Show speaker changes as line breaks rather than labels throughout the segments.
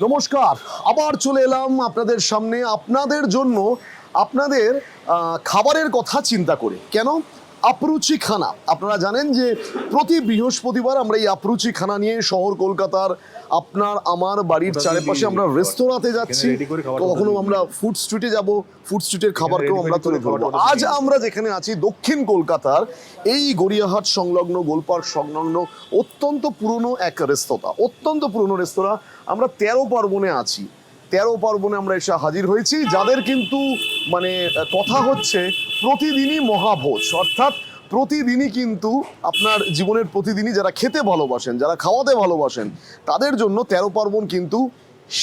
নমস্কার আবার চলে এলাম আপনাদের সামনে আপনাদের জন্য আপনাদের খাবারের কথা চিন্তা করে। কেন? আপরুচি খানা আপনারা জানেন যে প্রতি বৃহস্পতিবার আমরা এই আপরুচি খানা নিয়ে শহর কলকাতার আপনার আমার বাড়ির চারিপাশে আমরা রেস্তোরাঁতে যাচ্ছি। কখনো আমরা ফুড স্ট্রিটে যাব ফুড স্ট্রিটের খাবারকেও আমরা তুলে ধরবো আজ আমরা যেখানে আছি দক্ষিণ কলকাতার এই গড়িয়াহাট সংলগ্ন গোলপার্ক সংলগ্ন অত্যন্ত পুরনো এক রেস্তোরাঁ অত্যন্ত পুরনো রেস্তোরাঁ। আমরা তেরো পার্বণে আছি। তেরো পার্বণে আমরা এসে হাজির হয়েছি। যাদের কিন্তু মানে কথা হচ্ছে প্রতিদিনই মহাভোজ। অর্থাৎ প্রতিদিনই কিন্তু আপনার জীবনের প্রতিদিনই যারা খেতে ভালোবাসেন যারা খাওয়াতে ভালোবাসেন তাদের জন্য তেরো পার্বণ কিন্তু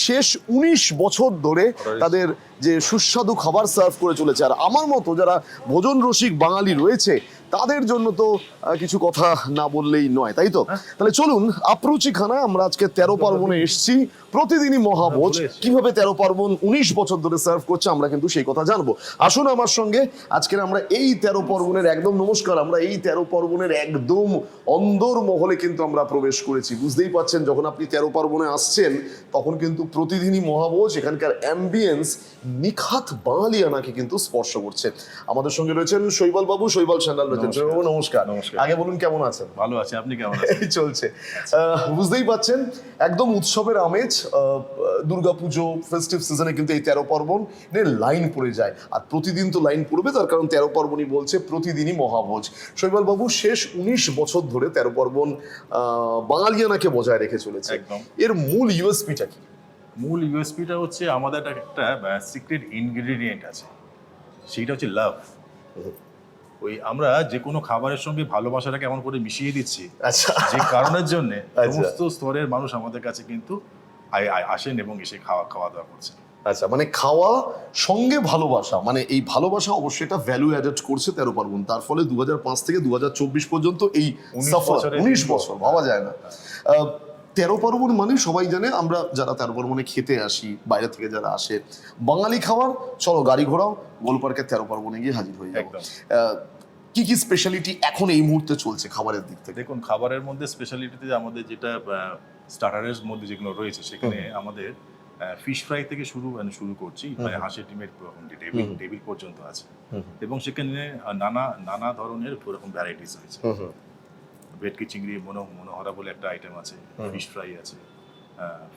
শেষ উনিশ বছর ধরে তাদের যে সুস্বাদু খাবার সার্ভ করে চলেছে। আর আমার মতো যারা ভোজন রসিক বাঙালি রয়েছে তাদের জন্য তো কিছু কথা না বললেই নয় তাই তো? তাহলে চলুন আপরুচি খানায় আমরা আজকে তেরো পার্বণে এসেছি প্রতিদিনই মহাভোজ
ভুলে
কীভাবে তেরো পার্বণ উনিশ বছর ধরে সার্ভ করছে আমরা কিন্তু সেই কথা জানব। আসুন আমার সঙ্গে আজকের আমরা এই তেরো পার্বণের একদম নমস্কার আমরা এই তেরো পার্বণের একদম অন্দর মহলে কিন্তু আমরা প্রবেশ করেছি। বুঝতেই পাচ্ছেন যখন আপনি তেরো পার্বণে আসছেন তখন কিন্তু প্রতিদিনই মহাভোজ এখানকার অ্যাম্বিয়েন্স নিখাত বাঙালিয়ানাকে কিন্তু স্পর্শ করছে। আমাদের সঙ্গে রয়েছেন শৈবাল বাবু শৈবাল। শৈবাল বাবু নমস্কার।
নমস্কার।
আগে বলুন কেমন আছেন?
ভালো আছে আপনি কেমন
এই চলছে। বুঝতেই পাচ্ছেন একদম উৎসবের আমেজ দুর্গা পুজো ফেস্টিভ সিজনে কিন্তু এই তেরো পার্বণ লাইন পড়ে যায়। আর প্রতিদিন তো লাইন পড়বে তার কারণ তেরো পার্বণই বলছে প্রতিদিনই মহাভোজ। শৈবাল বাবু শেষ উনিশ বছর ধরে তেরো পার্বণ বাঙালিয়ানাকে বজায় রেখে চলেছে।
একদম।
এর মূল ইউএসপিটা কি?
মূল ইউএসপিটা হচ্ছে আমাদের একটা সিক্রেট ইনগ্রেডিয়েন্ট আছে। সেইটা হচ্ছে লাভ ওই আমরা যে কোনো খাবারের সঙ্গে ভালোবাসাটা কেমন করে মিশিয়ে দিচ্ছি।
আচ্ছা।
যে কারণের জন্য
আচ্ছা।
সমস্ত স্তরের মানুষ আমাদের কাছে কিন্তু আসেন এবং এসে খাওয়া খাওয়া দাওয়া করছেন
আচ্ছা মানে খাওয়া সঙ্গে ভালোবাসা মানে এই ভালোবাসা অবশ্যই এটা ভ্যালু অ্যাডেড করছে তেরো পার্বণ। তার ফলে দু হাজার পাঁচ থেকে দু হাজার চব্বিশ পর্যন্ত এই
19
উনিশ বছর ভাবা যায় না। তেরো পার্বণ মানে সবাই জানে আমরা যারা তেরো পার্বণে খেতে আসি বাইরে থেকে যারা আসে বাঙালি খাবার চলো গাড়ি ঘোড়াও গোলপার্কের তেরো পার্বণে গিয়ে হাজির হয়ে যাব। কি কি স্পেশালিটি এখন এই মুহূর্তে চলছে খাবারের দিক থেকে?
দেখুন খাবারের মধ্যে স্পেশালিটিতে আমাদের যেটা স্টার্টারের মধ্যে যেগুলো রয়েছে সেখানে আমাদের ফিশ ফ্রাই থেকে শুরু মানে শুরু করছি মানে হাঁসের ডিমের টেবিল টেবিল পর্যন্ত আছে। এবং সেখানে নানা নানা ধরনের ওরকম ভ্যারাইটিস রয়েছে। ভেটকি চিংড়ি মনো মনোহরা বলে একটা আইটেম আছে ফিশ ফ্রাই আছে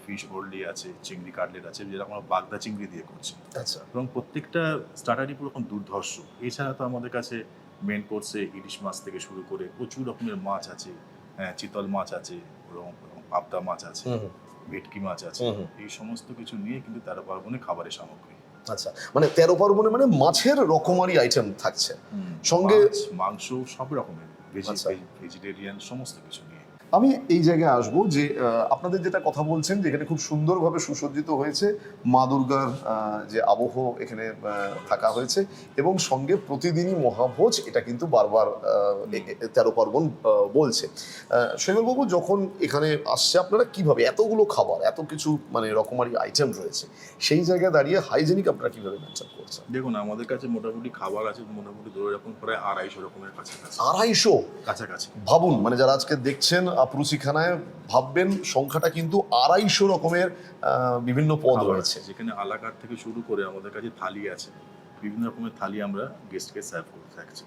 ফিশ ওল্ডি আছে চিংড়ি কাটলেট আছে যেটা আমরা বাগদা চিংড়ি দিয়ে করছি।
আচ্ছা।
এবং প্রত্যেকটা স্টার্টারই পুরো দুর্ধর্ষ। এছাড়া তো আমাদের কাছে মেন কোর্সে ইলিশ মাছ থেকে শুরু করে প্রচুর রকমের মাছ আছে হ্যাঁ চিতল মাছ আছে এবং পাবদা মাছ আছে ভেটকি মাছ আছে। এই সমস্ত কিছু নিয়ে কিন্তু তেরো পার্বণে খাবারের সামগ্রী।
আচ্ছা মানে তেরো পার্বণে মানে মাছের রকমারি আইটেম থাকছে। সঙ্গে-
মাংস সব রকমের। ভেজিটেরিয়ান সমস্ত কিছু নিয়ে।
আমি এই জায়গায় আসব যে আপনাদের যেটা কথা বলছেন যে এখানে খুব সুন্দরভাবে সুসজ্জিত হয়েছে মা দুর্গার যে আবহ এখানে থাকা হয়েছে এবং সঙ্গে প্রতিদিনই মহাভোজ এটা কিন্তু বারবার তেরো পার্বণ বলছে। শৈবলবাবু যখন এখানে আসছে আপনারা কীভাবে এতগুলো খাবার এত কিছু মানে রকমারি আইটেম রয়েছে সেই জায়গায় দাঁড়িয়ে হাইজেনিক আপনারা কীভাবে মেনটেন করছেন?
দেখুন আমাদের কাছে মোটামুটি খাবার আছে মোটামুটি ধরে রাখুন প্রায় আড়াইশো রকমের কাছাকাছি।
আড়াইশো?
কাছাকাছি।
ভাবুন মানে যারা আজকে দেখছেন আপরুচিখানায় ভাববেন সংখ্যাটা কিন্তু আড়াইশো রকমের বিভিন্ন পদ রয়েছে।
যেখানে আলাকার থেকে শুরু করে আমাদের কাছে থালি আছে বিভিন্ন রকমের থালি আমরা গেস্টকে সার্ভ করে থাকছি।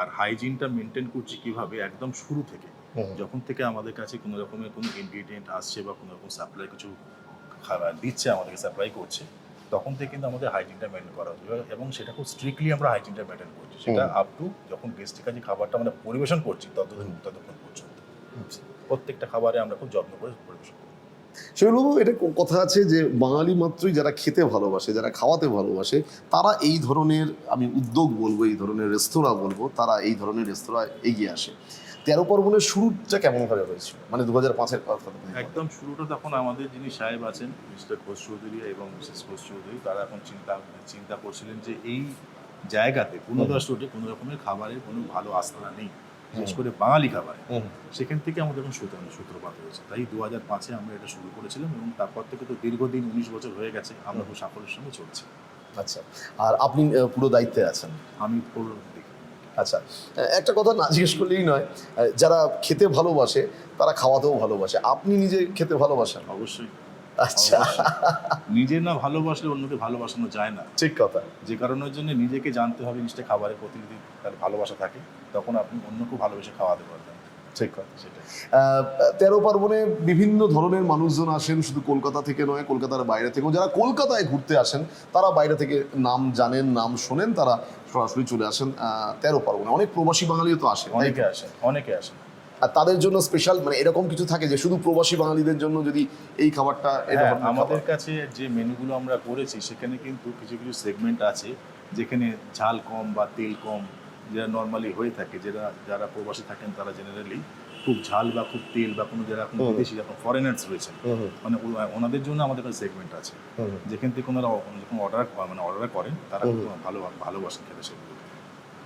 আর হাইজিনটা মেনটেন করছি কীভাবে? একদম শুরু থেকে। যখন থেকে আমাদের কাছে কোনো রকমের কোনো ইনগ্রিডিয়েন্ট আসছে বা কোনো রকম সাপ্লাই কিছু খাবার দিচ্ছে আমাদেরকে সাপ্লাই করছে তখন থেকে কিন্তু আমাদের হাইজিনটা মেনটেন করা হচ্ছে এবং সেটা খুব স্ট্রিক্টলি আমরা হাইজিনটা মেনটেন করছি। সেটা আপ টু যখন গেস্টের কাছে খাবারটা আমরা পরিবেশন করছি ততদিন ততক্ষণ পর্যন্ত। প্রত্যেকটা খাবারে আমরা খুব যত্ন করে পরিবেশন করি।
সেগুলো এটা কথা আছে যে বাঙালি মাত্রই যারা খেতে ভালোবাসে যারা খাওয়াতে ভালোবাসে তারা এই ধরনের আমি উদ্যোগ বলব এই ধরনের রেস্তোরাঁ বলব তারা এই ধরনের রেস্তোরাঁ এগিয়ে আসে। তেরো পর্বণের শুরুটা কেমন ভাবে হয়েছিল? মানে দু হাজার পাঁচের কথা
একদম শুরুটা তখন আমাদের যিনি সাহেব আছেন মিস্টার ঘোষ চৌধুরী এবং মিসেস ঘোষ চৌধুরী তারা এখন চিন্তা চিন্তা করছিলেন যে এই জায়গাতে পূর্ণদাস রোডে কোনো রকমের খাবারের কোনো ভালো আস্থানা নেই। বিশেষ করে বাঙালি খাবারে।
হুম।
সেখান থেকে আমাদের এখন সূত্র সূত্রপাত হয়েছে। তাই দু হাজার পাঁচে আমরা এটা শুরু করেছিলাম এবং তারপর থেকে তো দীর্ঘদিন উনিশ বছর হয়ে গেছে আমরা খুব সাফল্যের সঙ্গে চলছি।
আচ্ছা আর আপনি পুরো দায়িত্বে আছেন?
আমি পুরো
আচ্ছা একটা কথা না জিজ্ঞেস করলেই নয় যারা খেতে ভালোবাসে তারা খাওয়াতেও ভালোবাসে। আপনি নিজে খেতে ভালোবাসেন?
অবশ্যই।
আচ্ছা।
নিজের না ভালোবাসলে অন্যকে ভালোবাসানো যায় না।
ঠিক কথা।
যে কারণের জন্য নিজেকে জানতে হবে জিনিসটা খাবারের প্রতি তার ভালোবাসা থাকে। তখন আপনি অন্যকে ভালোবেসে খাওয়াতে পারবেন।
ঠিক কথা।
সেটাই।
তেরো পার্বণে বিভিন্ন ধরনের মানুষজন আসেন শুধু কলকাতা থেকে নয় কলকাতার বাইরে থেকেও। যারা কলকাতায় ঘুরতে আসেন তারা বাইরে থেকে নাম জানেন নাম শোনেন তারা সরাসরি চলে আসেন তেরো পার্বণে। অনেক প্রবাসী বাঙালিও তো আসে
অনেকে আসে অনেকে আসে
আর তাদের জন্য স্পেশাল মানে এরকম কিছু থাকে যে শুধু প্রবাসী বাঙালিদের জন্য যদি এই খাবারটা
হ্যাঁ, আমাদের কাছে যে মেনুগুলো আমরা করেছি সেখানে কিন্তু কিছু কিছু সেগমেন্ট আছে যেখানে ঝাল কম বা তেল কম। যেটা নর্মালি হয়ে থাকে যেটা যারা প্রবাসী থাকেন তারা জেনারেলি খুব ঝাল বা খুব তেল বা কোনো যারা
হুম।
বিদেশি যখন ফরেনার্স রয়েছেন মানে ওনাদের জন্য আমাদের কাছে সেগমেন্ট আছে। যেখান থেকে ওনারা যখন অর্ডার মানে অর্ডার করেন তারা কিন্তু ভালো ভালোবাসেন খেতে সেগুলো।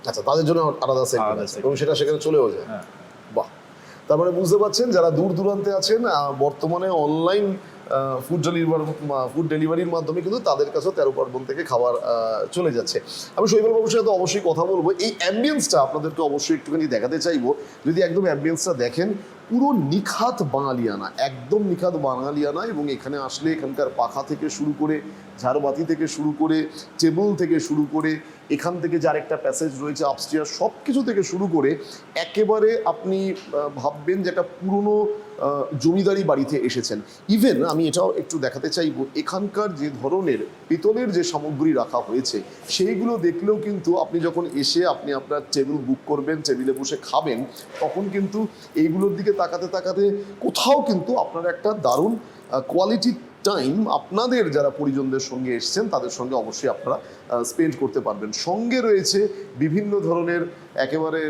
আচ্ছা তাদের জন্য আলাদা সেগমেন্ট এবং সেটা সেখানে চলেও যায়।
হ্যাঁ।
বাহ! তার মানে বুঝতে পারছেন যারা দূর দূরান্তে আছেন বর্তমানে অনলাইন ফুড ডেলিভারি ফুড ডেলিভারির মাধ্যমে কিন্তু তাদের কাছেও তেরো পার্বণ থেকে খাবার চলে যাচ্ছে। আমি শৈবাল বাবুর সাথে অবশ্যই কথা বলব। এই অ্যাম্বিয়েন্সটা আপনাদেরকে অবশ্যই একটুখানি দেখাতে চাইব। যদি একদম অ্যাম্বিয়েন্সটা দেখেন, পুরো নিখাত বাঙালিয়ানা, একদম নিখাত বাঙালিয়ানা এবং এখানে আসলে এখানকার পাখা থেকে শুরু করে, ঝাড়বাতি থেকে শুরু করে টেবল থেকে শুরু করে, এখান থেকে যার একটা প্যাসেজ রয়েছে আপস্টিয়ার সব কিছু থেকে শুরু করে, একেবারে আপনি ভাববেন যে একটা পুরনো জমিদারি বাড়িতে এসেছেন। ইভেন আমি এটাও একটু দেখাতে চাইব, এখানকার যে ধরনের পিতলের যে সামগ্রী রাখা হয়েছে, সেইগুলো দেখলেও কিন্তু আপনি যখন এসে আপনি আপনার টেবিল বুক করবেন টেবিলে বসে খাবেন, তখন কিন্তু এইগুলোর দিকে তাকাতে তাকাতে কোথাও কিন্তু আপনার একটা দারুণ কোয়ালিটি টাইম আপনাদের যারা পরিজনদের সঙ্গে এসছেন, তাদের সঙ্গে অবশ্যই আপনারা স্পেন্ড করতে পারবেন। সঙ্গে রয়েছে বিভিন্ন ধরনের একেবারে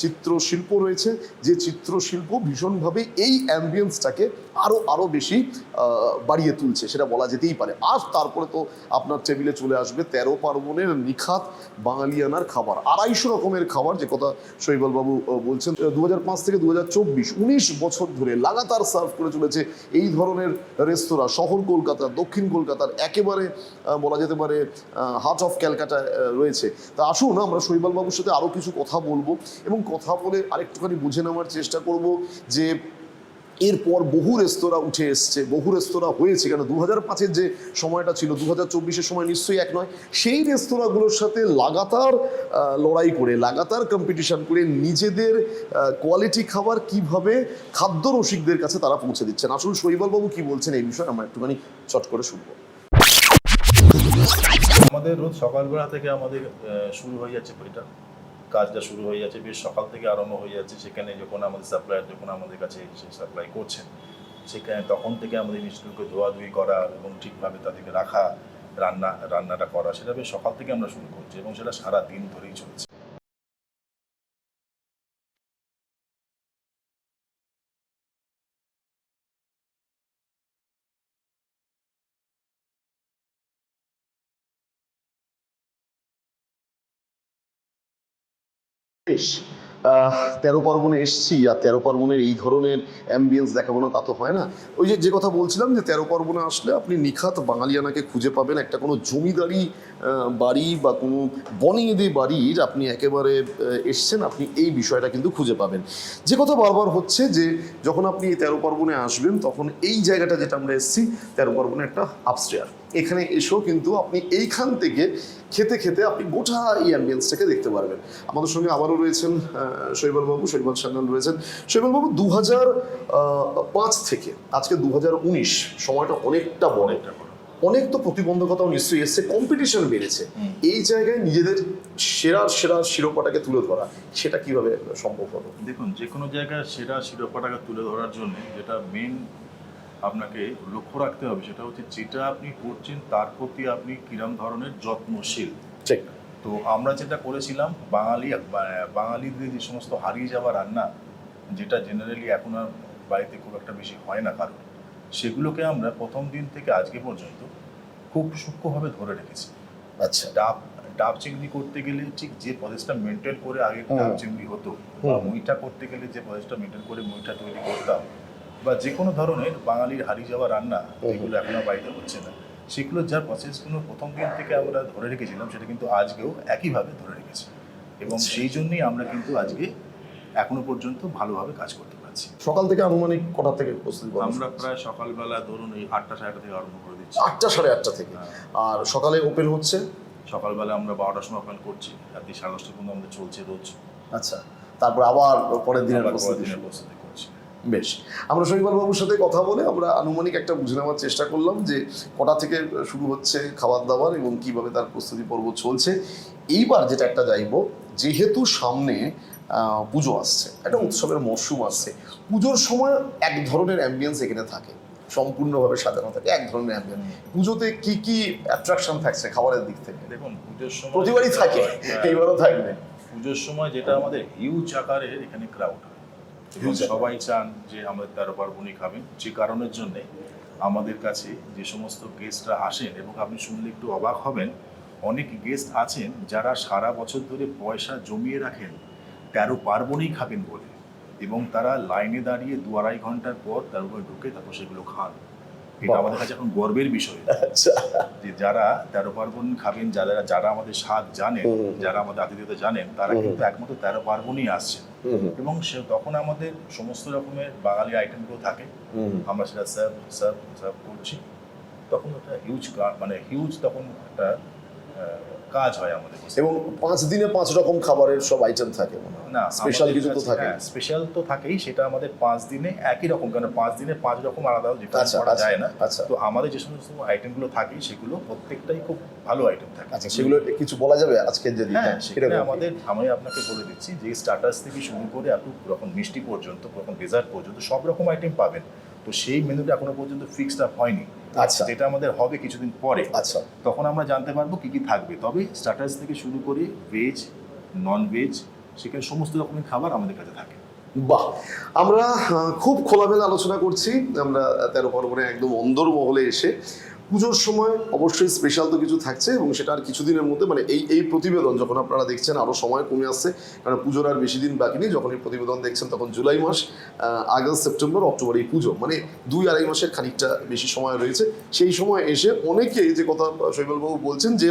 চিত্রশিল্প রয়েছে। যে চিত্রশিল্প ভীষণভাবে এই অ্যাম্বিয়েন্সটাকে আরও আরও বেশি বাড়িয়ে তুলছে, সেটা বলা যেতেই পারে। আর তারপরে তো আপনার টেবিলে চলে আসবে তেরো পার্বণের নিখাত বাঙালিয়ানার খাবার। আড়াইশো রকমের খাবার, যে কথা শৈবলবাবু বলছেন দু থেকে দু হাজার বছর ধরে লাগাতার সার্ভ করে চলেছে এই ধরনের রেস্তোরাঁ শহর কলকাতা দক্ষিণ কলকাতার একেবারে বলা যেতে পারে হার্ট অফ ক্যালকাটা রয়েছে। তা আসুন, আমরা শৈবাল বাবুর সাথে আরও কিছু কথা বলব এবং কথা বলে আরেকটুখানি বুঝে নেওয়ার চেষ্টা করব যে এরপর বহু রেস্তোরাঁ উঠে এসছে, বহু রেস্তোরাঁ হয়েছে কেন? দু হাজার পাঁচের যে সময়টা ছিল দু হাজার চব্বিশের সময় নিশ্চয়ই এক নয়, সেই রেস্তোরাঁগুলোর সাথে লাগাতার লড়াই করে, লাগাতার কম্পিটিশন করে নিজেদের কোয়ালিটি খাবার কীভাবে খাদ্য রসিকদের কাছে তারা পৌঁছে দিচ্ছেন। আসলে শৈবালবাবু কি বলছেন এই বিষয়ে, আমরা একটুখানি চট করে শুনব।
আমাদের রোজ সকালবেলা থেকে আমাদের শুরু হয়ে যাচ্ছে এটা কাজটা শুরু হয়ে যাচ্ছে, বেশ সকাল থেকে আরম্ভ হয়ে যাচ্ছে। সেখানে যখন আমাদের সাপ্লায়ার যখন আমাদের কাছে এসে সাপ্লাই করছেন, সেখানে তখন থেকে আমাদের জিনিসগুলোকে ধোয়াধুয়ি করা এবং ঠিকভাবে তাদেরকে রাখা, রান্না, রান্নাটা করা, সেটা বেশ সকাল থেকে আমরা শুরু করছি এবং সেটা সারা দিন ধরেই চলছে।
বেশ তেরো পার্বণে এসছি আর তেরো পার্বণের এই ধরনের অ্যাম্বিয়েন্স দেখাবো না, তা তো হয় না। ওই যে যে কথা বলছিলাম যে তেরো পার্বণে আসলে আপনি নিখাত বাঙালিয়ানাকে খুঁজে পাবেন একটা কোনো জমিদারি বাড়ি বা কোনো বনিয়েদি বাড়ির আপনি একেবারে এসছেন, আপনি এই বিষয়টা কিন্তু খুঁজে পাবেন। যে কথা বারবার হচ্ছে যে, যখন আপনি এই তেরো পার্বণে আসবেন, তখন এই জায়গাটা যেটা আমরা এসেছি, তেরো পার্বণে একটা আপস্টেয়ার এখানে এসেও কিন্তু আপনি এইখান থেকে খেতে খেতে আপনি গোটা এই অ্যাম্বিয়েন্সটাকে দেখতে পারবেন। আমাদের সঙ্গে আবারও রয়েছেন শৈবালবাবু শৈবাল সান্যাল রয়েছেন। শৈবালবাবু দু হাজার পাঁচ থেকে আজকে দু হাজার উনিশ সময়টা অনেকটা বড়।
বড়।
অনেক তো প্রতিবন্ধকতাও নিশ্চয়ই এসছে কম্পিটিশন বেড়েছে। এই জায়গায় নিজেদের সেরা সেরা শিরোপাটাকে তুলে ধরা সেটা কীভাবে সম্ভব হলো?
দেখুন যে কোনো জায়গায় সেরা শিরোপাটাকে তুলে ধরার জন্য যেটা মেন আপনাকে লক্ষ্য রাখতে হবে সেটা হচ্ছে যেটা আপনি করছেন তার প্রতি আপনি কিরম ধরনের যত্নশীল।
ঠিক।
তো আমরা যেটা করেছিলাম বাঙালি বাঙালিদের যে সমস্ত হারিয়ে যাওয়া রান্না যেটা জেনারেলি এখন আর বাড়িতে খুব একটা বেশি হয় না কারণ সেগুলোকে আমরা প্রথম দিন থেকে আজকে পর্যন্ত খুব সূক্ষ্মভাবে ধরে রেখেছি।
আচ্ছা।
ডাব ডাব চিংড়ি করতে গেলে ঠিক যে প্রসেসটা মেনটেন করে আগে ডাব চিংড়ি হতো বা। মুইটা করতে গেলে যে প্রসেসটা মেনটেন করে মুইটা তৈরি করতাম বা যে কোনো ধরনের বাঙালির হারিয়ে যাওয়া রান্না। যেগুলো এখন বাড়িতে হচ্ছে না সেগুলো যার প্রসেসগুলো প্রথম দিন থেকে আমরা ধরে রেখেছিলাম সেটা কিন্তু আজকেও একইভাবে ধরে রেখেছি। এবং
আচ্ছা।
সেই জন্যই আমরা কিন্তু আজকে এখনও পর্যন্ত ভালোভাবে কাজ করতে পারছি।
সকাল থেকে আনুমানিক কটা থেকে প্রস্তুতি করা
আমরা প্রায় সকালবেলা ধরুন এই আটটা সাড়ে আটটা থেকে আরম্ভ করে দিচ্ছি।
আটটা সাড়ে আটটা থেকে।
হ্যাঁ।
আর সকালে ওপেন হচ্ছে?
সকালবেলা আমরা বারোটার সময় ওপেন করছি। রাত্রি সাড়ে দশটা পর্যন্ত আমাদের চলছে রোজ।
আচ্ছা। তারপর আবার পরের দিনের
পরের
প্রস্তুতি
দিনের প্রস্তুতি। করছি
বেশ। আমরা শৈবাল বাবুর সাথে কথা বলে আমরা আনুমানিক একটা বুঝে নেওয়ার চেষ্টা করলাম যে কটা থেকে শুরু হচ্ছে খাবার দাবার এবং কীভাবে তার প্রস্তুতি পর্ব চলছে। এইবার যেটা একটা যাইব যেহেতু সামনে পুজো আসছে একটা উৎসবের মরশুম আসছে। পুজোর সময় এক ধরনের অ্যাম্বিয়েন্স এখানে থাকে সম্পূর্ণভাবে সাজানো থাকে এক ধরনের অ্যাম্বিয়েন্স পুজোতে কি কি অ্যাট্রাকশন থাকছে খাবারের দিক থেকে?
দেখুন পুজোর সময়
প্রতিবারই থাকে
হ্যাঁ,
এইবারও থাকবে।
পুজোর সময় যেটা আমাদের হিউজ আকারের এখানে ক্রাউড হয়। সবাই চান যে আমাদের তেরো পার্বণই খাবেন। যে কারণের জন্যে আমাদের কাছে যে সমস্ত গেস্টরা আসেন এবং আপনি শুনলে একটু অবাক হবেন, অনেক গেস্ট আছেন যারা সারা বছর ধরে পয়সা জমিয়ে রাখেন, তেরো পার্বণই খাবেন বলে এবং তারা লাইনে দাঁড়িয়ে দু আড়াই ঘণ্টার পর তার উপরে ঢুকে তারপর সেগুলো খান। এটা আমাদের কাছে এখন গর্বের বিষয়।
আচ্ছা।
যে যারা তেরো পার্বণ খাবেন যারা যারা আমাদের স্বাদ জানেন। যারা আমাদের আতিথ্যতা জানেন তারা কিন্তু একমাত্র তেরো পার্বণই
হুম,
এবং সে তখন আমাদের সমস্ত রকমের বাঙালি আইটেমগুলো থাকে। আমরা সেটা সার্ভ সার্ভ সার্ভ করছি। তখন একটা হিউজ মানে হিউজ তখন একটা কাজ হয় আমাদের
এবং পাঁচ দিনে পাঁচ রকম খাবারের সব আইটেম থাকে
না
স্পেশাল কিছু তো থাকে
স্পেশাল তো থাকেই সেটা আমাদের পাঁচ দিনে একই রকম কারণ পাঁচ দিনে পাঁচ রকম আলাদা ডিফারেন্স
আচ্ছা
করা
আচ্ছা
যায় না।
আচ্ছা।
তো আমাদের যে সমস্ত আইটেমগুলো থাকে সেগুলো প্রত্যেকটাই খুব ভালো আইটেম থাকে।
আচ্ছা সেগুলো কিছু বলা যাবে আজকের যদি
হ্যাঁ সেখানে আমাদের আমি আপনাকে বলে দিচ্ছি যে স্টার্টার্স থেকে শুরু করে আপনি রকম মিষ্টি পর্যন্ত রকম ডেজার্ট পর্যন্ত সব রকম আইটেম পাবেন। তো সেই মেনুটা এখনও পর্যন্ত ফিক্সড আপ হয়নি।
আচ্ছা।
যেটা আমাদের হবে কিছুদিন পরে।
আচ্ছা।
তখন আমরা জানতে পারব কি কি থাকবে। তবে স্টার্টার্স থেকে শুরু করে ভেজ নন ভেজ সেখানে সমস্ত রকমের খাবার আমাদের কাছে থাকে।
বাহ! আমরা খুব খোলামেলা আলোচনা করছি। আমরা তেরো পর্বণে একদম অন্দর মহলে এসে পুজোর সময় অবশ্যই স্পেশাল তো কিছু থাকছে এবং সেটা আর কিছুদিনের মধ্যে মানে এই এই প্রতিবেদন যখন আপনারা দেখছেন আরও সময় কমে আসছে, কারণ পুজোর আর বেশি দিন বাকি নেই, যখন এই প্রতিবেদন দেখছেন তখন জুলাই মাস আগস্ট, সেপ্টেম্বর, অক্টোবর এই পুজো মানে দুই আড়াই মাসের খানিকটা বেশি সময় রয়েছে। সেই সময় এসে অনেকে যে কথা শৈবালবাবু বলছেন যে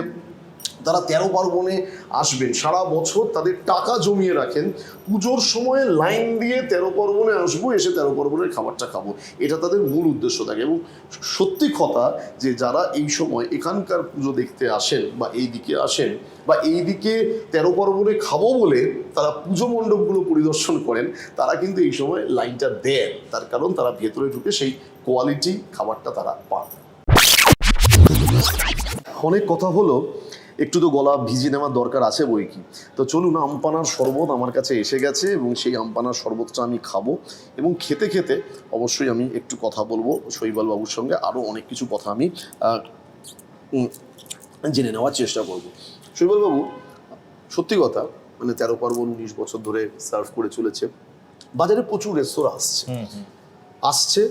তারা তেরো পার্বণে আসবেন। সারা বছর তাদের টাকা জমিয়ে রাখেন। পুজোর সময় লাইন দিয়ে তেরো পার্বণে আসব, এসে তেরো পার্বণের খাবারটা খাব। এটা তাদের মূল উদ্দেশ্য থাকে এবং সত্যি কথা যে যারা এই সময় এখানকার পুজো দেখতে আসেন বা এই দিকে আসেন বা এই দিকে তেরো পার্বণে খাব বলে তারা পুজো মণ্ডপগুলো পরিদর্শন করেন, তারা কিন্তু এই সময় লাইনটা দেন। তার কারণ তারা ভেতরে ঢুকে সেই কোয়ালিটি খাবারটা তারা পান। অনেক কথা হলো একটু তো গলা ভিজিয়ে নেওয়ার দরকার আছে বই কি? তো চলুন আমপানার শরবত আমার কাছে এসে গেছে এবং সেই আমপানার শরবতটা আমি খাব এবং খেতে খেতে অবশ্যই আমি একটু কথা বলব শৈবাল বাবুর সঙ্গে। আরও অনেক কিছু কথা আমি জেনে নেওয়ার চেষ্টা করব। শৈবাল বাবু সত্যি কথা মানে তেরো পার্বণ উনিশ বছর ধরে সার্ভ করে চলেছে। বাজারে প্রচুর রেস্তোরাঁ আসছে। আসছে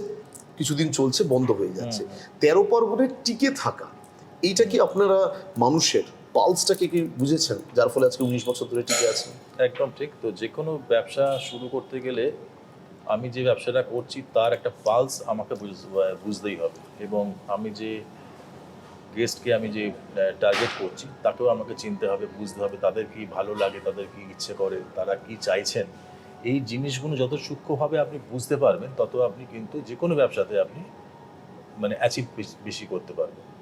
কিছুদিন চলছে বন্ধ হয়ে যাচ্ছে। তেরো পর্বণের টিকে থাকা এইটা কি আপনারা মানুষের পালসটাকে কি বুঝেছেন? যার ফলে আজকে উনিশ বছর ধরে টিকে আছে
একদম ঠিক। তো যে কোনো ব্যবসা শুরু করতে গেলে আমি যে ব্যবসাটা করছি, তার একটা পালস আমাকে বুঝ- বুঝতেই হবে। এবং আমি যে গেস্টকে আমি যে টার্গেট করছি, তাকেও আমাকে চিনতে হবে, বুঝতে হবে তাদের কি ভালো লাগে, তাদের কি ইচ্ছে করে, তারা কি চাইছেন। এই জিনিসগুলো যত সূক্ষ্মভাবে আপনি বুঝতে পারবেন, তত আপনি কিন্তু যে কোনো ব্যবসাতে আপনি মানে অ্যাচিভ বেশি করতে পারবেন।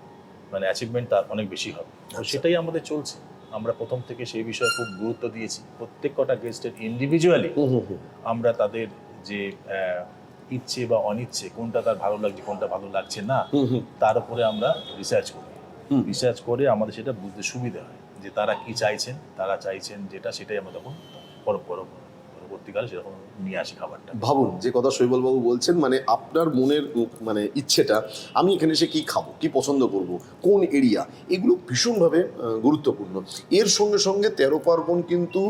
মানে অ্যাচিভমেন্ট তার অনেক বেশি হবে। তো
আচ্ছা।
সেটাই আমাদের চলছে। আমরা প্রথম থেকে সেই বিষয়ে খুব গুরুত্ব দিয়েছি। প্রত্যেক কটা গেস্টের ইন্ডিভিজুয়ালি আমরা তাদের যে ইচ্ছে বা অনিচ্ছে কোনটা তার ভালো লাগছে কোনটা ভালো লাগছে না তার উপরে আমরা রিসার্চ করি। রিসার্চ করে আমাদের সেটা বুঝতে সুবিধা হয় যে তারা কি চাইছেন তারা চাইছেন যেটা সেটাই আমরা তখন পর- পর- পরবর্তীকালে সেরকম নিয়ে আসি খাবারটা।
ভাবুন যে কথা শৈবলবাবু বলছেন মানে আপনার মনের মানে ইচ্ছেটা আমি এখানে এসে কি খাব কি পছন্দ করব কোন এরিয়া এগুলো ভীষণভাবে গুরুত্বপূর্ণ। এর সঙ্গে সঙ্গে তেরো পার্বণ কিন্তু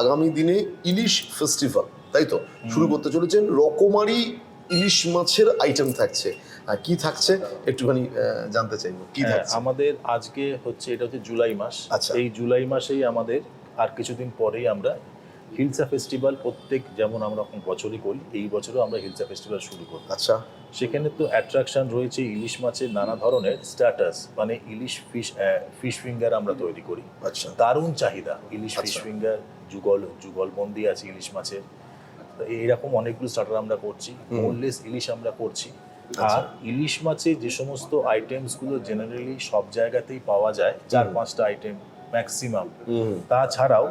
আগামী দিনে ইলিশ ফেস্টিভ্যাল তাই তো? শুরু করতে চলেছেন রকমারি ইলিশ মাছের আইটেম থাকছে। কি থাকছে? একটুখানি জানতে চাইব কি
হ্যাঁ,
থাকছে?
আমাদের আজকে হচ্ছে এটা হচ্ছে জুলাই মাস।
আচ্ছা।
এই জুলাই মাসেই আমাদের আর কিছুদিন পরেই আমরা হিলসা ফেস্টিভ্যাল প্রত্যেক যেমন আমরা এখন বছরই করি এই বছরও আমরা হিলসা ফেস্টিভ্যাল শুরু করি।
আচ্ছা।
সেখানে তো অ্যাট্রাকশন রয়েছে ইলিশ মাছের নানা ধরনের স্ট্যাটাস মানে ইলিশ ফিশ ফিশ ফিঙ্গার আমরা তৈরি করি।
আচ্ছা।
দারুণ চাহিদা ইলিশ ফিশ
আচ্ছা।
ফিঙ্গার যুগল যুগলবন্দি আছে ইলিশ মাছের। তো এইরকম অনেকগুলো স্টার্টার আমরা করছি। বোনলেস ইলিশ আমরা করছি।
আচ্ছা।
আর ইলিশ মাছে যে সমস্ত আইটেমসগুলো জেনারেলি সব জায়গাতেই পাওয়া যায় চার পাঁচটা আইটেম ম্যাক্সিমাম তাছাড়াও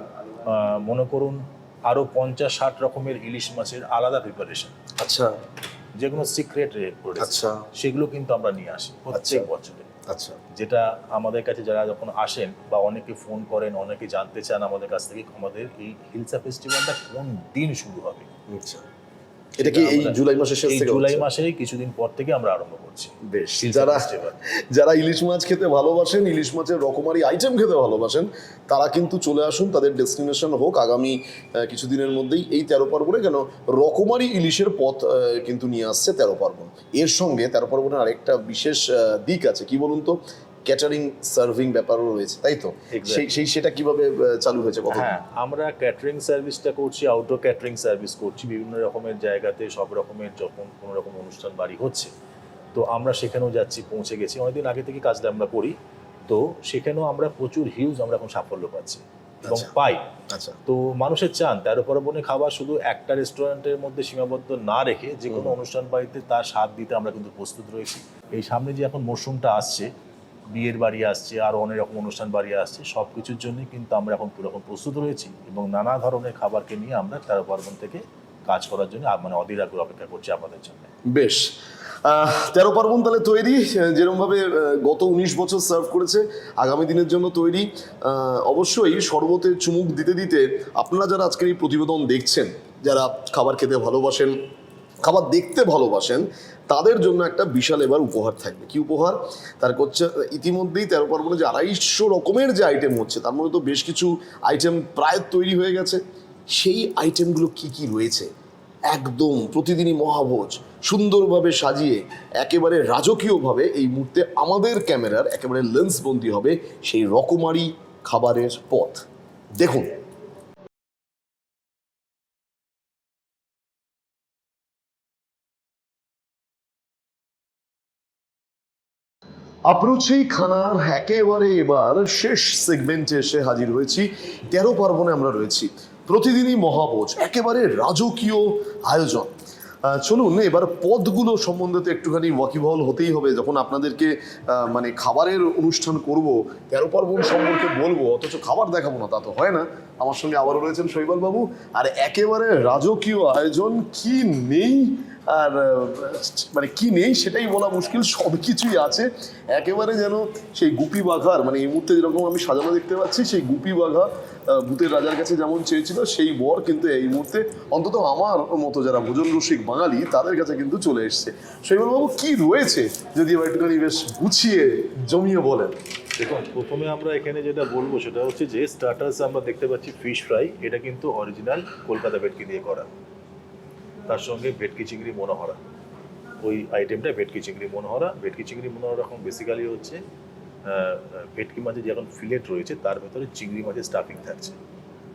মনে করুন আরও পঞ্চাশ ষাট রকমের ইলিশ মাছের আলাদা প্রিপারেশন
আচ্ছা।
যেগুলো সিক্রেট রেট
আচ্ছা।
সেগুলো কিন্তু আমরা নিয়ে আসি প্রত্যেক
আচ্ছা।
বছরে।
আচ্ছা।
যেটা আমাদের কাছে যারা যখন আসেন বা অনেকে ফোন করেন অনেকে জানতে চান আমাদের কাছ থেকে আমাদের এই হিলসা ফেস্টিভ্যালটা কোন দিন শুরু হবে?
আচ্ছা। এটা কি এই জুলাই মাসের শেষ থেকে
জুলাই
হচ্ছে?
কিছুদিন পর থেকে আমরা আরম্ভ করছি।
বেশ যারা যারা ইলিশ মাছ খেতে ভালোবাসেন ইলিশ মাছের রকমারি আইটেম খেতে ভালোবাসেন তারা কিন্তু চলে আসুন তাদের ডেস্টিনেশন হোক আগামী আহ, কিছুদিনের মধ্যেই এই তেরো পার্বণে কেন রকমারি ইলিশের পথ কিন্তু নিয়ে আসছে তেরো পার্বণ। এর সঙ্গে তেরো পার্বণের আরেকটা বিশেষ দিক আছে। কি বলুন তো? ক্যাটারিং সার্ভিং ব্যাপারও রয়েছে তাই তো? সেই সেটা কীভাবে চালু হয়েছে
হ্যাঁ আমরা ক্যাটারিং সার্ভিসটা করছি আউটডোর ক্যাটারিং সার্ভিস করছি বিভিন্ন রকমের জায়গাতে সব রকমের যখন কোনো রকম অনুষ্ঠান বাড়ি হচ্ছে। তো আমরা সেখানেও যাচ্ছি পৌঁছে গেছি। অনেকদিন আগে থেকে কাজটা আমরা করি। তো সেখানেও আমরা প্রচুর হিউজ আমরা এখন সাফল্য পাচ্ছি এবং
আচ্ছা।
পাই।
আচ্ছা।
তো মানুষের চান তেরো পার্বণে খাবার শুধু একটা রেস্টুরেন্টের মধ্যে সীমাবদ্ধ না রেখে যে কোনো অনুষ্ঠান বাড়িতে তার স্বাদ দিতে আমরা কিন্তু প্রস্তুত রয়েছি। এই সামনে যে এখন মরশুমটা আসছে বিয়ের বাড়ি আসছে, আর অনেক রকম অনুষ্ঠান বাড়ি আসছে সব কিছুর জন্য কিন্তু আমরা এখন পুরোখন প্রস্তুত রয়েছি এবং নানা ধরনের খাবারকে নিয়ে আমরা তেরো পার্বণ থেকে কাজ করার জন্য মানে অধীর অপেক্ষা করছি আপনাদের জন্য।
বেশ। তেরো পার্বণ তাহলে তৈরি যেরকম ভাবে গত উনিশ বছর সার্ভ করেছে, আগামী দিনের জন্য তৈরি। অবশ্যই শরবতে চুমুক দিতে দিতে আপনারা যারা আজকের এই প্রতিবেদন দেখছেন, যারা খাবার খেতে ভালোবাসেন, খাবার দেখতে ভালোবাসেন তাদের জন্য একটা বিশাল এবার উপহার থাকবে। কি উপহার? তার হচ্ছে, ইতিমধ্যেই তেরো পার্বণে যে আড়াইশো রকমের যে আইটেম হচ্ছে, তার মধ্যে তো বেশ কিছু আইটেম প্রায় তৈরি হয়ে গেছে। সেই আইটেমগুলো কি কি রয়েছে? একদম প্রতিদিনই মহাভোজ, সুন্দরভাবে সাজিয়ে, একেবারে রাজকীয়ভাবে এই মুহূর্তে আমাদের ক্যামেরার একেবারে লেন্সবন্দি হবে সেই রকমারি খাবারের পথ। দেখুন। আপ্রোচেই খানার একেবারে এবার শেষ সেগমেন্টে এসে হাজির হয়েছি। তেরো পার্বণে আমরা রয়েছি। প্রতিদিনই মহাভোজ একেবারে রাজকীয় আয়োজন। চলুন, এবার পদগুলো সম্বন্ধে তো একটুখানি ওয়াকিবহল হতেই হবে। যখন আপনাদেরকে মানে খাবারের অনুষ্ঠান করব, তেরো পার্বণ সম্পর্কে বলব, অথচ খাবার দেখাবো না, তা তো হয় না। আমার সঙ্গে আবারও রয়েছেন শৈবাল বাবু আর একেবারে রাজকীয় আয়োজন কি নেই আর মানে কি নেই সেটাই বলা মুশকিল, সব কিছুই আছে। একেবারে যেন সেই গুপি বাঘার মানে এই মুহূর্তে যেরকম আমি সাজানো দেখতে পাচ্ছি, সেই গুপি বাঘা ভূতের রাজার কাছে যেমন চেয়েছিল, সেই বর কিন্তু এই মুহূর্তে অন্তত আমার মতো যারা ভোজন রসিক বাঙালি, তাদের কাছে কিন্তু চলে এসছে। শৈবল বাবু কি রয়েছে? যদি এবার একটুখানি বেশ গুছিয়ে, জমিয়ে বলেন।
দেখুন, প্রথমে আমরা এখানে যেটা বলব, সেটা হচ্ছে যে স্টার্টার্স আমরা দেখতে পাচ্ছি ফিশ ফ্রাই এটা কিন্তু অরিজিনাল কলকাতা ভেটকি দিয়ে করা। তার সঙ্গে ভেটকি চিংড়ি মনোহরা। ওই আইটেমটা ভেটকি চিংড়ি মনোহরা। ভেটকি চিংড়ি মনোহরা এখন বেসিক্যালি হচ্ছে ভেটকি মাছের যে এখন ফিলেট রয়েছে তার ভেতরে চিংড়ি মাছের স্টাফিং থাকছে।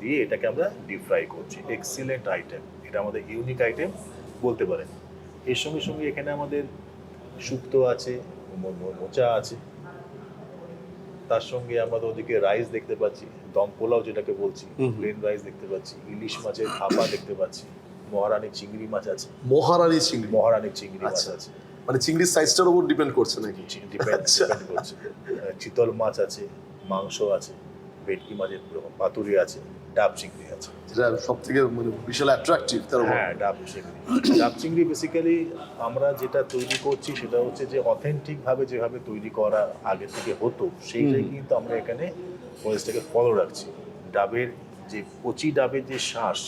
দিয়ে এটাকে আমরা ডিপ ফ্রাই করছি। এক্সিলেন্ট আইটেম এটা আমাদের ইউনিক আইটেম বলতে পারেন। এর সঙ্গে সঙ্গে এখানে আমাদের শুক্তো আছে মোচা আছে। তার সঙ্গে আমরা ওদিকে রাইস দেখতে পাচ্ছি দম পোলাও যেটাকে বলছি। প্লেন রাইস দেখতে পাচ্ছি ইলিশ মাছের ভাপা দেখতে পাচ্ছি। মহারানী চিংড়ি মাছ আছে।
মহারানী চিংড়ি?
মহারানী চিংড়ি মাছ
আচ্ছা।
আছে।
মানে চিংড়ির সাইজটার উপর ডিপেন্ড করছে নাকি?
ডিপেন্ড
আচ্ছা।
করছে। চিতল মাছ আছে মাংস আছে ভেটকি মাছের পুরো পাতুরি আছে ডাব চিংড়ি আছে।
যেটা সব থেকে মানে বিশাল অ্যাট্রাকটিভ তার
হ্যাঁ ডাব চিংড়ি। ডাব চিংড়ি বেসিক্যালি আমরা যেটা তৈরি করছি সেটা হচ্ছে যে অথেন্টিকভাবে যেভাবে তৈরি করা আগে থেকে হতো সেইটাই কিন্তু আমরা এখানে প্রসেসটাকে ফলো রাখছি। ডাবের যে কচি ডাবের যে শ্বাস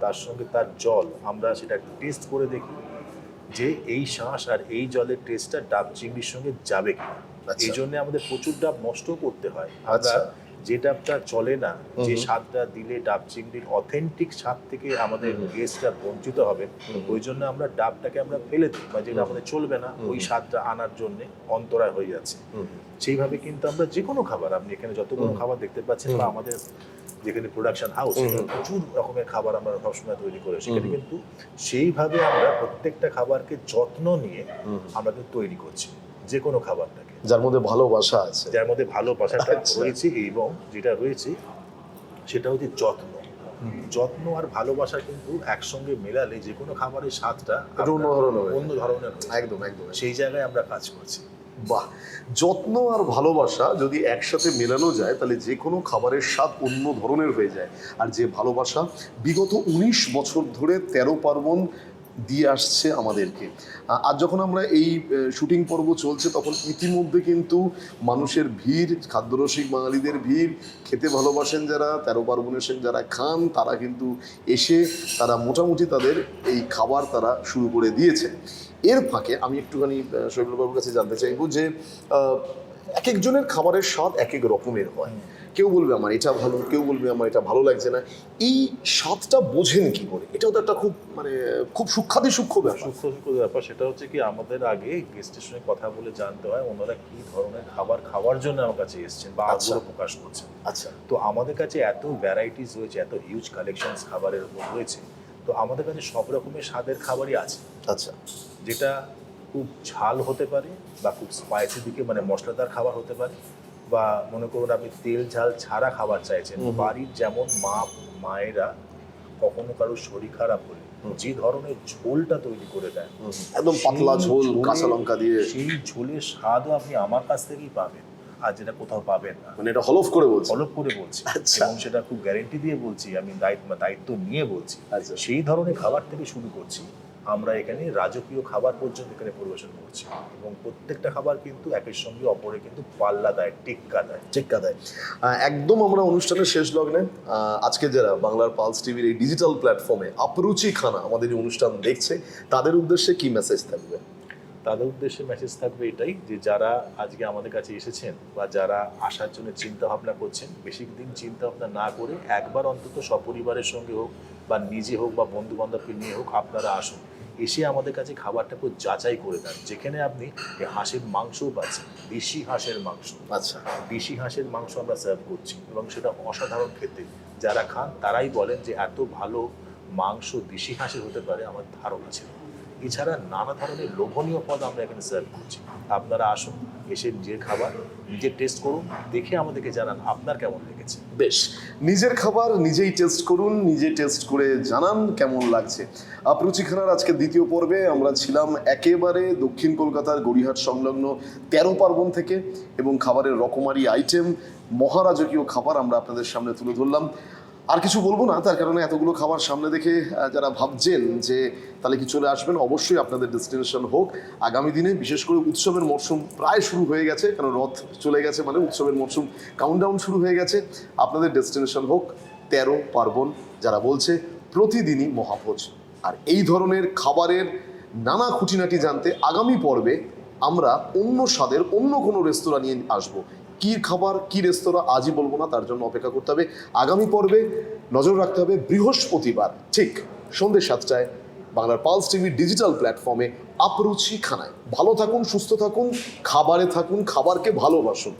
তার সঙ্গে তার জল আমরা সেটা টেস্ট করে দেখি যে এই শ্বাস আর এই জলের টেস্টটা ডাব চিংড়ির সঙ্গে যাবে কিনা।
আচ্ছা।
এই জন্য আমাদের প্রচুর ডাব নষ্ট করতে হয়। আমরা
আচ্ছা।
যে ডাবটা চলে না যে স্বাদটা দিলে ডাব চিংড়ির অথেন্টিক স্বাদ থেকে আমাদের
হুম।
গেস্টরা বঞ্চিত হবে ওই জন্য আমরা ডাবটাকে আমরা ফেলে দিই বা যেটা আমাদের চলবে না ওই স্বাদটা আনার জন্য অন্তরায় হয়ে যাচ্ছে। সেইভাবে কিন্তু আমরা যে কোনো খাবার আপনি এখানে যতগুলো খাবার দেখতে পাচ্ছেন বা আমাদের যেখানে প্রোডাকশন হাউস প্রচুর রকমের খাবার আমরা সবসময় তৈরি করে সেখানে কিন্তু সেইভাবে আমরা প্রত্যেকটা খাবারকে যত্ন নিয়ে। আমরা কিন্তু তৈরি করছি যে কোনো খাবারটাকে।
যার মধ্যে ভালোবাসা আছে।
যার মধ্যে ভালোবাসাটা
আচ্ছা।
রয়েছে এবং যেটা রয়েছে সেটা হচ্ছে যত্ন।
যত্ন আর ভালোবাসা কিন্তু একসঙ্গে মেলালে যে কোনো খাবারের স্বাদটা
অন্য ধরনের
অন্য ধরনের
একদম একদম।
সেই জায়গায় আমরা কাজ করছি।
বাহ, যত্ন আর ভালোবাসা যদি একসাথে মেলানো যায়, তাহলে যে কোনো খাবারের স্বাদ অন্য ধরনের হয়ে যায়। আর যে ভালোবাসা বিগত উনিশ বছর ধরে তেরো পার্বণ দিয়ে আসছে আমাদেরকে। আর যখন আমরা এই শুটিং পর্ব চলছে, তখন ইতিমধ্যে কিন্তু মানুষের ভিড়, খাদ্যরসিক বাঙালিদের ভিড়, খেতে ভালোবাসেন যারা, তেরো পার্বণ এসেন যারা খান, তারা কিন্তু এসে তারা মোটামুটি তাদের এই খাবার তারা শুরু করে দিয়েছে। এর ফাঁকে আমি একটুখানি শৈবলবাবুর কাছে জানতে চাইব যে এক একজনের খাবারের স্বাদ এক এক রকমের হয়। কেউ বলবে আমার এটা ভালো কেউ বলবে আমার এটা ভালো লাগছে না। এই স্বাদটা বোঝেন কি করে? এটাও তো একটা খুব মানে খুব সূক্ষাতি সূক্ষ্ম ব্যাপার।
সূক্ষ্ম সূক্ষ্ম ব্যাপার সেটা হচ্ছে কি আমাদের আগে গেস্টের সঙ্গে কথা বলে জানতে হয় ওনারা কি ধরনের খাবার খাওয়ার জন্য আমার কাছে এসেছেন বা
আচ্ছা।
আগ্রহ প্রকাশ করছেন।
আচ্ছা।
তো আমাদের কাছে এত ভ্যারাইটিস রয়েছে এত হিউজ কালেকশন খাবারের উপর রয়েছে তো আমাদের কাছে সব রকমের স্বাদের খাবারই আছে।
আচ্ছা।
যেটা খুব ঝাল হতে পারে বা খুব স্পাইসি দিকে মানে মশলাদার খাবার হতে পারে বা মনে করুন আপনি তেল ঝাল ছাড়া খাবার চাইছেন। বাড়ির যেমন মা মায়েরা কখনো কারও শরীর খারাপ হলে যে ধরনের ঝোলটা তৈরি করে দেয়
একদম পাতলা ঝোল কাঁচা লঙ্কা দিয়ে।
সেই ঝোলের স্বাদও আপনি আমার কাছ থেকেই পাবেন। আর যেটা কোথাও পাবেন না।
মানে এটা হলফ করে বলছি।
ফলপ করে বলছি।
আচ্ছা।
এবং সেটা খুব গ্যারেন্টি দিয়ে বলছি আমি দায়িত্ব দায়িত্ব নিয়ে বলছি।
আচ্ছা।
সেই ধরনের খাবার থেকে শুরু করছি আমরা এখানে রাজকীয় খাবার পর্যন্ত এখানে পরিবেশন করছি। এবং প্রত্যেকটা খাবার কিন্তু একের সঙ্গে অপরে কিন্তু পাল্লা দেয় টিক্কা দেয়।
ঠিক দেয়। একদম আমরা অনুষ্ঠানের শেষ লগ্নে আজকে যারা বাংলার পালস টিভির এই ডিজিটাল প্ল্যাটফর্মে আপরুচি খানা আমাদের এই অনুষ্ঠান দেখছে তাদের উদ্দেশ্যে কি মেসেজ থাকবে?
তাদের উদ্দেশ্যে মেসেজ থাকবে এটাই যে যারা আজকে আমাদের কাছে এসেছেন বা যারা আসার জন্য চিন্তা ভাবনা করছেন বেশি দিন চিন্তা ভাবনা না করে একবার অন্তত সপরিবারের সঙ্গে হোক বা নিজে হোক বা বন্ধু বান্ধবকে নিয়ে হোক আপনারা আসুন। এসে আমাদের কাছে খাবারটা খুব যাচাই করে দেন যেখানে আপনি হাঁসের মাংসও পাচ্ছেন দেশি হাঁসের মাংস।
আচ্ছা।
দেশি হাঁসের মাংস আমরা সার্ভ করছি এবং সেটা অসাধারণ খেতে। যারা খান তারাই বলেন যে এত ভালো মাংস দেশি হাঁসের হতে পারে আমার ধারণা ছিল। এছাড়া নানা ধরনের লোভনীয় পদ আমরা এখানে সার্ভ করছি। আপনারা আসুন, এসে নিজের খাবার নিজে টেস্ট করুন, দেখে আমাদেরকে জানান আপনার কেমন লেগেছে।
বেশ, নিজের খাবার নিজেই টেস্ট করুন, নিজে টেস্ট করে জানান কেমন লাগছে। আপরুচি খানার আজকে দ্বিতীয় পর্বে আমরা ছিলাম একেবারে দক্ষিণ কলকাতার গড়িহাট সংলগ্ন তেরো পার্বণ থেকে এবং খাবারের রকমারি আইটেম মহারাজকীয় খাবার আমরা আপনাদের সামনে তুলে ধরলাম। আর কিছু বলব না, তার কারণে এতগুলো খাবার সামনে দেখে যারা ভাবছেন যে তাহলে কি চলে আসবেন, অবশ্যই আপনাদের ডেস্টিনেশন হোক। আগামী দিনে বিশেষ করে উৎসবের মরশুম প্রায় শুরু হয়ে গেছে কারণ রথ চলে গেছে মানে উৎসবের মরশুম কাউন্টডাউন শুরু হয়ে গেছে। আপনাদের ডেস্টিনেশন হোক তেরো পার্বণ, যারা বলছে প্রতিদিনই মহাভোজ। আর এই ধরনের খাবারের নানা খুঁটিনাটি জানতে আগামী পর্বে আমরা অন্য স্বাদের অন্য কোনো রেস্তোরাঁ নিয়ে আসব। কি খাবার, কী রেস্তোরাঁ আজই বলব না, তার জন্য অপেক্ষা করতে হবে। আগামী পর্বে নজর রাখতে হবে বৃহস্পতিবার, ঠিক সন্ধ্যে সাতটায় বাংলার পালস টিভি ডিজিটাল প্ল্যাটফর্মে আপরুচি খানায়। ভালো থাকুন, সুস্থ থাকুন, খাবারে থাকুন, খাবারকে ভালোবাসুন।